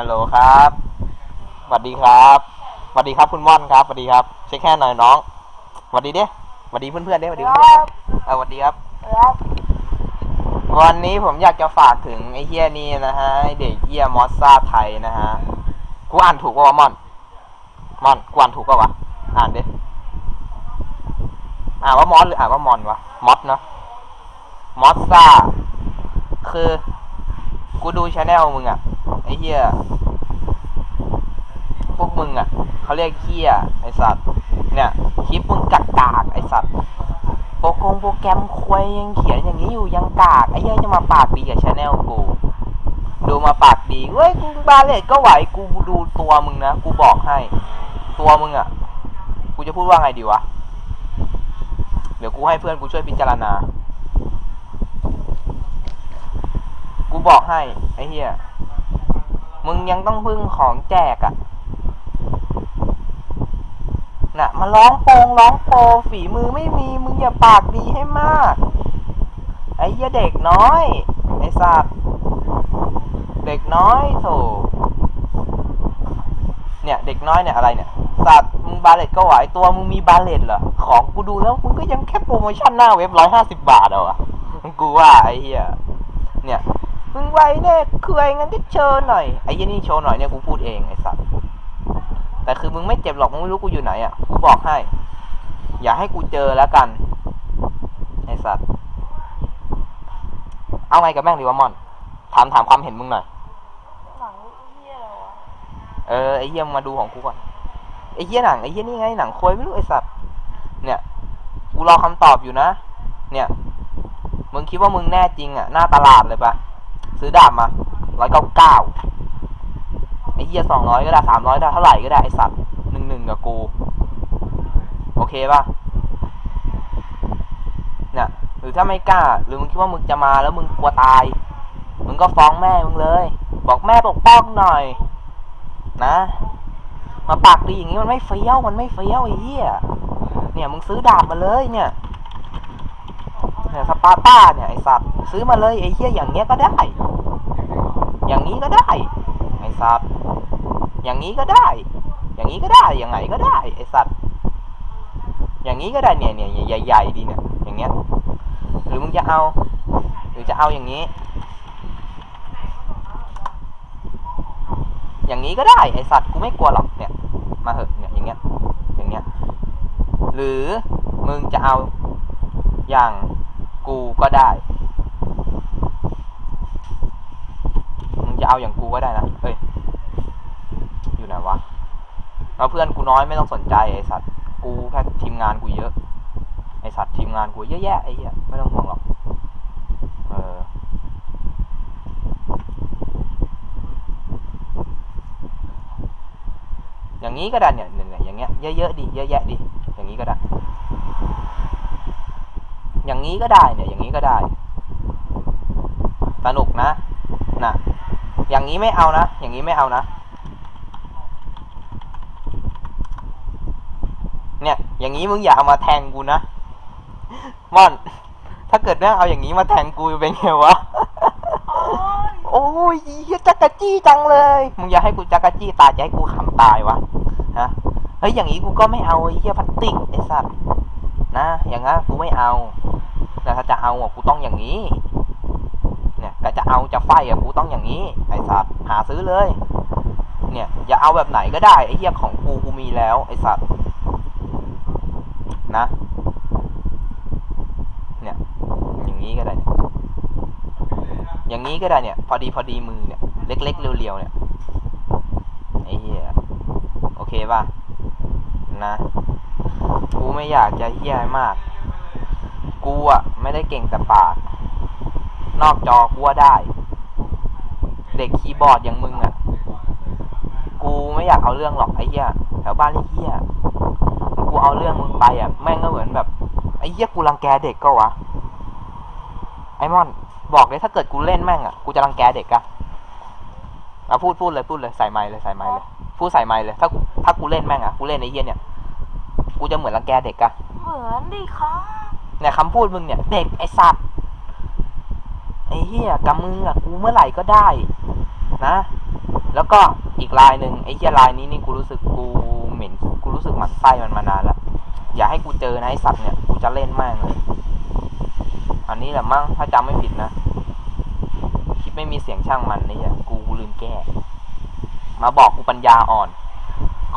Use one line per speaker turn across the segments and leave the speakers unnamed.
ฮัลโหลครับสวัสดีครับสวัสดีครับคุณม่อนครับสวัสดีครับ เช็คแค่หน่อยน้องสวัสดีเด้สวัสดีเพื่อนๆเด้สวัสดี
ค
เพื่อน
รับ
ๆเอาสวัสดีครับ
ครับ
วันนี้ผมอยากจะฝากถึงไอ้เฮียนี่นะฮะไอ้เด็กเฮียมอสซาไทยนะฮะ กูอ่านถูกป่าวะม่อน ม่อน กูอ่านถูกป่าวะ อ่านดิ อ่านว่ามอสหรืออ่านว่ามอนวะ มอสเนาะ มอสซาคือ กูดูชาแนลมึงอะ ไอ้เฮียพวกมึงอะเขาเรียกเฮียไอสัตว์ เนี่ยคลิปมึงกักกากไอสัตว์โปรกงโปรแกรมควยยังเขียนอย่างนี้อยู่ยังกากไอ้เหี้ยจะมาปากดีกับชาแนลกูดูมาปากดีเว้ยกูบาเลตก็ไหวกูดูตัวมึงนะกูบอกให้ ตัวมึงอะ่ะกูจะพูดว่าไงดีวะเดี๋ยวกูให้เพื่อนกูช่วยพิจารณา กูบอกให้ ไอ้เหี้ย มึงยังต้องพึ่งของแจกอะ่ะน่ะ มาร้องโปงร้องโปฝีมือไม่มีมึงอย่าปากดีให้มาก ไอ้เหี้ยเด็กน้อย ไอ้สัตว์เด็กน้อยโถเนี่ยเด็กน้อยเนี่ยอะไรเนี่ยสัตว์มึงบาเลตก็ไหวตัวมึงมีบาเลตเหรอของกูดูแล้วมึงก็ยังแค่โปรโมชั่นหน้าเว็บร้อยห้าสิบบาทเอาอะกูว่าไอ้เหี้ยเนี่ย มึงไวเนี่ยคือไอ้งั้นก็เชิญหน่อยไอ้เหี้ยนี่โชว์หน่อยเนี่ยกูพูดเองไอ้สัตว์แต่คือมึงไม่เจ็บหรอกมึงไม่รู้กูอยู่ไหนอะกูบอกให้ อย่าให้กูเจอแล้วกันไอสัตว์เอาไงกับแม่งดีวะมอน ถามถามความเห็นมึงหน่อย
หนังเฮียอะไรวะ
เออไอเยี่ยมงมาดูของกูก่อนไอเยี่ยหนังไอเยี่ยนี่ไงหนังโควยไม่รู้ไอสัตว์เนี่ยกูรอคำตอบอยู่นะ เนี่ย มึงคิดว่ามึงแน่จริงอะ หน้าตลาดเลยปะ ซื้อดาบมาร้อยเก้าเก้าไอเยี่ยสองร้อยก็ได้สามร้อยได้เท่าไหร่ก็ได้ไอสัตว์หนึ่งหนึ่งกับกู โอเคปะเนี่ยหรือถ้าไม่กล้า หรือมึงคิดว่ามึงจะมาแล้วมึงกลัวตาย มึงก็ฟ้องแม่มึงเลย บอกแม่ปกป้องหน่อย นะ มาปากดีอย่างนี้มันไม่เฟี้ยวมันไม่เฟี้ยวไอ้เหี้ยเนี่ยมึงซื้อดาบมาเลยเนี่ย เนี่ยสปาต้าเนี่ยไอสัตว์ซื้อมาเลยไอ้เหี้ยอย่างเงี้ยก็ได้ อย่างนี้ก็ได้ ไอสัตว์อย่างนี้ก็ได้ อย่างนี้ก็ได้อย่างไงก็ได้ไอสัตว์อย่างนี้ก็ได้เนี่ยเนี่ยใหญ่ๆดีเนี่ยอย่างเงี้ยหรือมึงจะเอาหรือจะเอาอย่างนี้ อย่างนี้ก็ได้ไอสัตว์กูไม่กลัวหรอกเนี่ยมาเหอะเนี่ยอย่างเงี้ยอย่างเงี้ยหรือมึงจะเอาอย่าง กูก็ได้ มึงจะเอาอย่างกูก็ได้นะ เฮ้ย อยู่ไหนวะแล้วเพื่อนกูน้อยไม่ต้องสนใจไอสัตว์ กูแค่ทีมงานกูเยอะ ไอสัตว์ทีมงานกูเยอะแยะไอ้เหี้ยไม่ต้องห่วงหรอก เอออย่างนี้ก็ได้เนี่ยเนี่ยเนี่ยอย่างเงี้ยเยอะๆดิเยอะแยะดิอย่างนี้ก็ได้ อย่างนี้ก็ได้เนี่ยอย่างนี้ก็ได้ สนุกนะนะอย่างนี้ไม่เอานะ อย่างนี้ไม่เอานะ เนี่ย อย่างนี้มึงอย่าเอามาแทงกูนะม่อน ถ้าเกิดแม่งเอาอย่างนี้มาแทงกูจะเป็นไงวะ
โอ้ย
โอ้ยเฮียจักรจี้จังเลยมึงอย่าให้กูจักรจี้ตายจะให้กูขำตายวะฮะเฮ้ยอย่างนี้กูก็ไม่เอาไอ้เฮียพลาสติกไอ้สัตว์ นะ อย่างงั้นกูไม่เอาแต่ถ้าจะเอาอะกูต้องอย่างนี้ เนี่ยแต่จะเอาจะไฟอะกูต้องอย่างนี้ ไอ้สัตว์หาซื้อเลย เนี่ยอย่าเอาแบบไหนก็ได้ไอ้เฮียของกูกูมีแล้ว ไอ้สัตว์นะ เนี่ย อย่างนี้ก็ได้ อย่างนี้ก็ได้เนี่ย พอดีพอดีมือเนี่ย เล็กๆเรียวๆเนี่ยไอ้เหี้ยโอเคป่ะนะ กูไม่อยากจะเหี้ยมาก กูอะไม่ได้เก่งแต่ปาก นอกจอกูว่าได้ เด็กคีย์บอร์ดอย่างมึงอะกูไม่อยากเอาเรื่องหรอกไอ้เหี้ยแถวบ้านไอ้เหี้ยกูเอาเรื่องมึงไปอะแม่งก็เหมือนแบบไอ้เหี้ยกูรังแกเด็กก็วะไอ้มอน บอกเลยถ้าเกิดกูเล่นแม่งอะกูจะรังแกเด็กอะเอาพูดพูดเลยพูดเลยใส่ไม้เลยใส่ไม้เลยพูดใส่ไม้เลยถ้าถ้ากูเล่นแม่งอะกูเล่นไอ้เหี้ยเนี่ย กูจะเหมือนรังแกเด็กอะ
เหมือนดิครับ
เนี่ยคำพูดมึงเนี่ยเด็กไอ้สัตว์ไอ้เหี้ยกับมึงอะกูเมื่อไหร่ก็ได้ นะ แล้วก็อีกลายหนึ่งไอ้เหี้ยลายนี้นี่กูรู้สึกกูเหม็นกูรู้สึกหมั่นไส้มันมานานแล้วอย่าให้กูเจอนะไอ้สัตว์เนี่ยกูจะเล่นแม่งเลยอันนี้แหละมั้งถ้าจำไม่ผิดนะคลิปไม่มีเสียงช่างมันนี่อะกูลืมแก้ มาบอกกูปัญญาอ่อน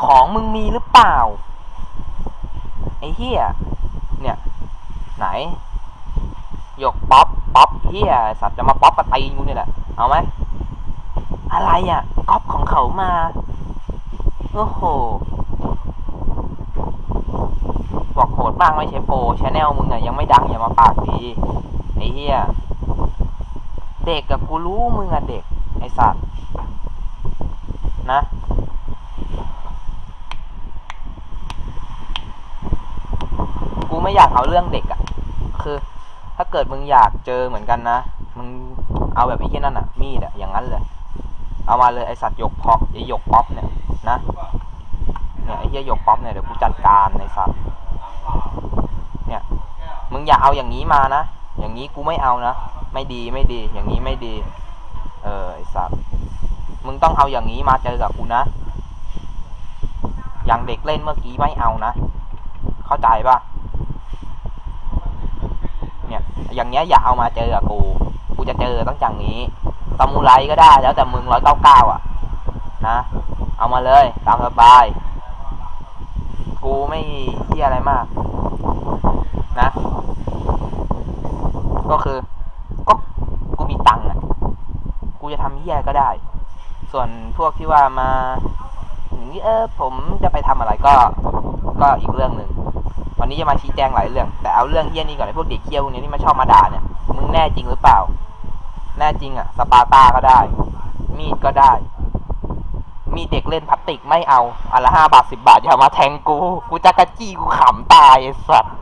ของมึงมีหรือเปล่า ไอ้เหี้ยเนี่ย ไหนหยกป๊อปป๊อปเหี้ยสัตว์จะมาป๊อปกระตีนกูนี่แหละ เอาไหมอะไรอะก๊อปของเขามา โอ้โห บอกโหดบ้างไม่ใช่โปรชแนลมึงอะยังไม่ดังอย่ามาปากดีไอ้เหี้ยเด็กกับกูรู้มึงอะเด็ก ไอ้สัตว์นะ กู ไม่อยากเอาเรื่องเด็กอะคือ ถ้าเกิดมึงอยากเจอเหมือนกันนะ มึงเอาแบบไอ้เหี้ยนั่นอะมีดอะอย่างนั้นเลย เอามาเลยไอสัตว์หยกพอกไอหยกป๊อปเนี่ยนะ เนี่ยไอเหี้ยหยกป๊อปเนี่ยเดี๋ยวกูจัดการไอสัตว์ เนี่ย มึงอย่าเอาอย่างนี้มานะ อย่างนี้กูไม่เอานะ ไม่ดีไม่ดี อย่างนี้ไม่ดี เออไอสัตว์ มึงต้องเอาอย่างนี้มาเจอกับกูนะ อย่างเด็กเล่นเมื่อกี้ไม่เอานะ เข้าใจปะนี่ย อย่างเงี้ยอย่าเอามาเจอกับกู กูจะเจอต้องอย่างนี้ซามูไรก็ได้แล้วแต่มึงร้อยเก้าเก้าอะ นะ เอามาเลยตามสบาย กูไม่เที่ยอะไรมาก นะ ก็คือ ก็กูมีตังค์อะ กูจะทำเหี้ยก็ได้ ส่วนพวกที่ว่ามาอย่างนี้เออผมจะไปทำอะไรก็ ก็อีกเรื่องหนึ่ง วันนี้จะมาชี้แจงหลายเรื่อง แต่เอาเรื่องเหี้ยนี่ก่อนไอ้พวกเด็กเคี้ยวพวกนี้ที่มาชอบมาด่าเนี่ย มึงแน่จริงหรือเปล่า แน่จริงอะ สปาร์ตาก็ได้ มีดก็ได้ มีเด็กเล่นพลาสติกไม่เอาอันละห้าบาทสิบาทอย่ามาแทงกู กูจะกระจี้กูขำตายไอ้สัตว์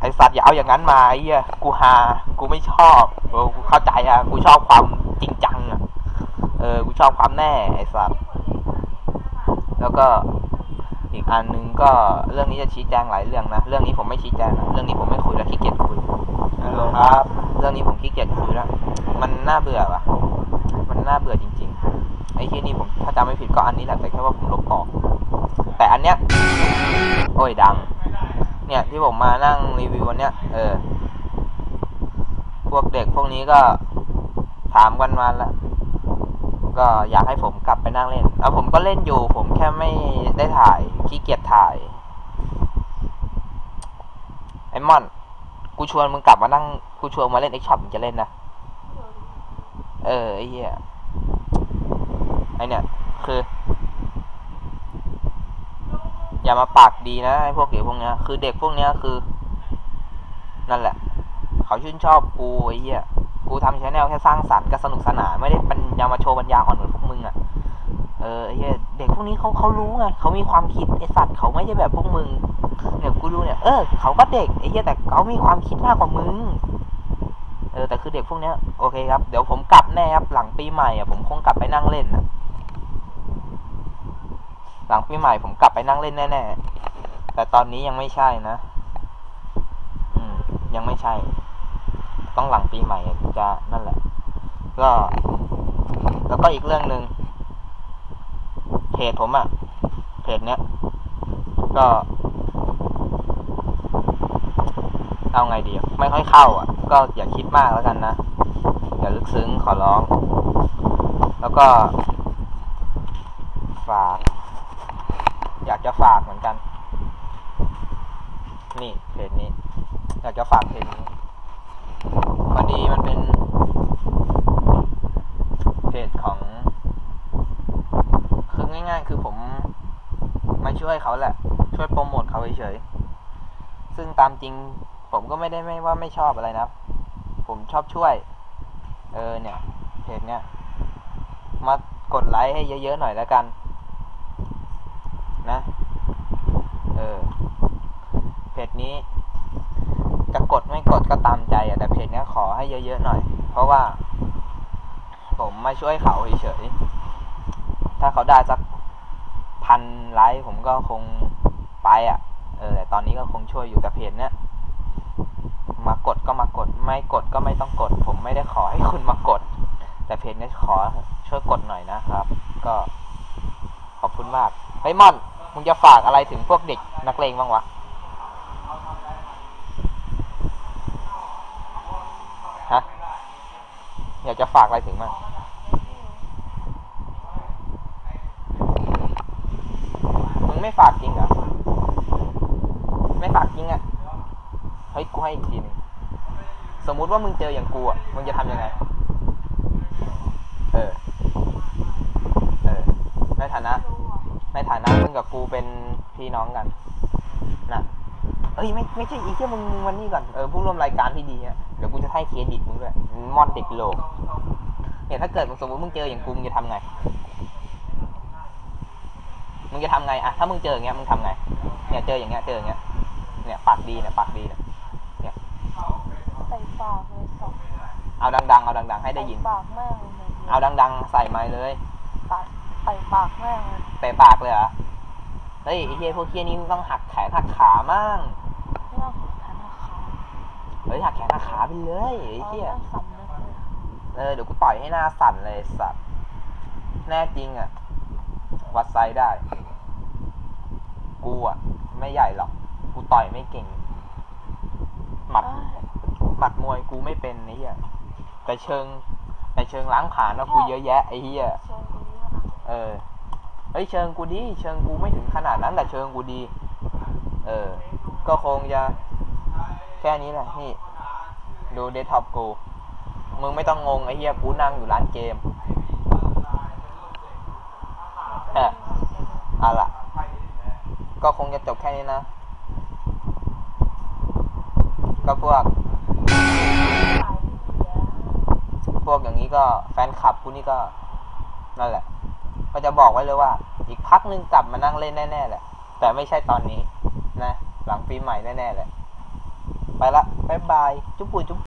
ไอ้สัตว์อย่าเอาอย่างนั้นมาไอ้เหี้ย กูฮา กูไม่ชอบเออกูเข้าใจอะ กูชอบความจริงจังอะ เออ กูชอบความแน่ไอ้สัตว์ แล้วก็ อีกอันหนึงก็เรื่องนี้จะชี้แจงหลายเรื่องนะ เรื่องนี้ผมไม่ชี้แจงนะเรื่องนี้ผมไม่คุยแล้วขี้เกียจคุย
ฮัลโหลครับ
เรื่องนี้ผมขี้เกียจคุยแล้ว มันน่าเบื่อว่ะ มันน่าเบื่อจริง ๆ ไอ้ที่นี่ผมถ้าจำไม่ผิดก็อันนี้แหละแต่แค่ว่าผมลบออก แต่อันเนี้ย โอ้ยดัง เนี่ยที่ผมมานั่งรีวิววันเนี้ย เออ พวกเด็กพวกนี้ก็ถามกันมาแล้ว ก็อยากให้ผมกลับไปนั่งเล่นแล้วผมก็เล่นอยู่ ผมแค่ไม่ได้ถ่ายขี้เกียจถ่าย ไอ้มอน กูชวนมึงกลับมานั่ง กูชวนมาเล่นเอ็กช็อปมึงจะเล่นนะ เออไอ้เหี้ยไอเนี่ย คือ อย่ามาปากดีนะไอ้พวกเด็กพวกเนี้ย คือเด็กพวกเนี้ยคือ นั่นแหละ เขาชื่นชอบกูไอ้เหี้ย กูทำชาแนลแค่สร้างสรรค์ก็สนุกสนานไม่ได้ปัญญามาโชว์ปัญญาอ่อนเหมือนพวกมึงอะเออไอ้เหี้ยเด็กพวกนี้เขาเขารู้ไงเขามีความคิดไอสัตว์เขาไม่ใช่แบบพวกมึงเนี่ยกูรู้เนี่ยเออเขาก็เด็กไอ้เหี้ยแต่เขามีความคิดมากกว่ามึงเออแต่คือเด็กพวกเนี้ยโอเคครับเดี๋ยวผมกลับแน่ครับหลังปีใหม่อะผมคงกลับไปนั่งเล่นอะหลังปีใหม่ผมกลับไปนั่งเล่นแน่ๆแต่ตอนนี้ยังไม่ใช่นะ อืมยังไม่ใช่ ต้องหลังปีใหม่จะนั่นแหละ ก็ แล้วก็อีกเรื่องหนึ่งเพจผมอะเพจเนี้ย ก็ เอาไงดีไม่ค่อยเข้าอะ ก็อย่าคิดมากแล้วกันนะ อย่าลึกซึ้งขอร้อง แล้วก็ ฝาก อยากจะฝากเหมือนกัน นี่เพจนี้ อยากจะฝากเพจนี้ อดีมันเป็น เพจของ คือง่าย ๆ คือผม มาช่วยเขาแหละ ช่วยโปรโมทเขาเฉยๆซึ่งตามจริง ผมก็ไม่ได้ไม่ว่าไม่ชอบอะไรนะ ผมชอบช่วย เออเนี่ย เพจเนี้ย มากดไลค์ให้เยอะๆหน่อยแล้วกัน นะ เออ เพจนี้ จะกดไม่กดก็ตามใจอะแต่เพจเนี้ยขอให้เยอะๆหน่อย เพราะว่า ผมมาช่วยเขาเฉยๆถ้าเขาได้สักพันไลค์ผมก็คงไปอะ่ะ เออแต่ตอนนี้ก็คงช่วยอยู่แต่เพจเนี้ยมากดก็มากด ไม่กดก็ไม่ต้องกด ผมไม่ได้ขอให้คุณมากด แต่เพจเนี้ยขอช่วยกดหน่อยนะครับ ก็ขอบคุณมากเฮ้ยม่อนมึงจะฝากอะไรถึงพวกเด็กนักเลงบ้างวะฮะ อยากจะฝากอะไรถึงมั้งมึงไม่ฝากจริงเหรอ ไม่ฝากจริงอะ่ะ เฮ้ย กูให้อีกทีหนึงสมมุติว่ามึงเจออย่างกูอะ่ะ มึงจะทำยังไง เออ เออ ในฐานะ ในฐานะมึงกับกูเป็นพี่น้องกัน เอ้ยไม่ไม่ใช่อีกแค่มึงมึงวันนี้ก่อนเออผู้ร่วมรายการที่ดีอะเดี๋ยวกูจะให้เครดิตมึงด้วยมอนเด็กโลกเนี่ยถ้าเกิดมึงสมมติมึงเจออย่างกูมึงจะทำไงมึงจะทำไงอะถ้ามึงเจออย่างเงี้ยมึงทำไง เนี่ยเจออย่างเงี้ยเจออย่างเงี้ยเนี่ยปากดีเนี่ยปากดีเนี่ย
ใส่ปากเลยสอง
เอาดังๆเอาดัง ๆ ให้ได้ยิน
ใส่ปากแม่งเลย
เอาดัง ๆ ใส่ไม้เลย
ปากใส่ปากแม่งเลย
เตะปากเลยเหรอเฮ้ยไอ้เหี้ยพวกเหี้ยนี่ต้องหักแขนหักขามั่ง
ไม่ต้องหักธนาคาร
เฮ้ยหักแขนหักขาไปเลยไอ้เหี้ย
อาต้องสำนึกเลย
เออเดี๋ยวกูต่อยให้หน้าสั่นเลยไอ้สัตว์แน่จริงอะ วัดไซส์ได้ กูอะ ไม่ใหญ่หรอก กูต่อยไม่เก่ง หมัด
เอ้ย
หมัดมวยกูไม่เป็นไอ้เหี้ยแต่เชิง แต่เชิงล้างผลาญนะกูเยอะแยะไอ้เหี้ย
เชิญกูดีนะ
เออเฮ้ยเชิงกูดี เชิงกูไม่ถึงขนาดนั้นแต่เชิงกูดี เออ ก็คงจะแค่นี้แหละนี่ ดูเดสท็อปกู มึงไม่ต้องงงไอ้เหี้ยกูนั่งอยู่ร้านเกมเออเอาล่ะ ก็คงจะจบแค่นี้นะ ก็พวก พวกอย่างนี้ก็แฟนคลับกูนี่ก็ นั่นแหละ ก็จะบอกไว้เลยว่า อีกพักนึงกลับมานั่งเล่นแน่ๆแหละ แต่ไม่ใช่ตอนนี้นะ หลังปีใหม่แน่ๆแหละ ไปละ บ๊ายบาย จุ๊บปุยจุ๊บ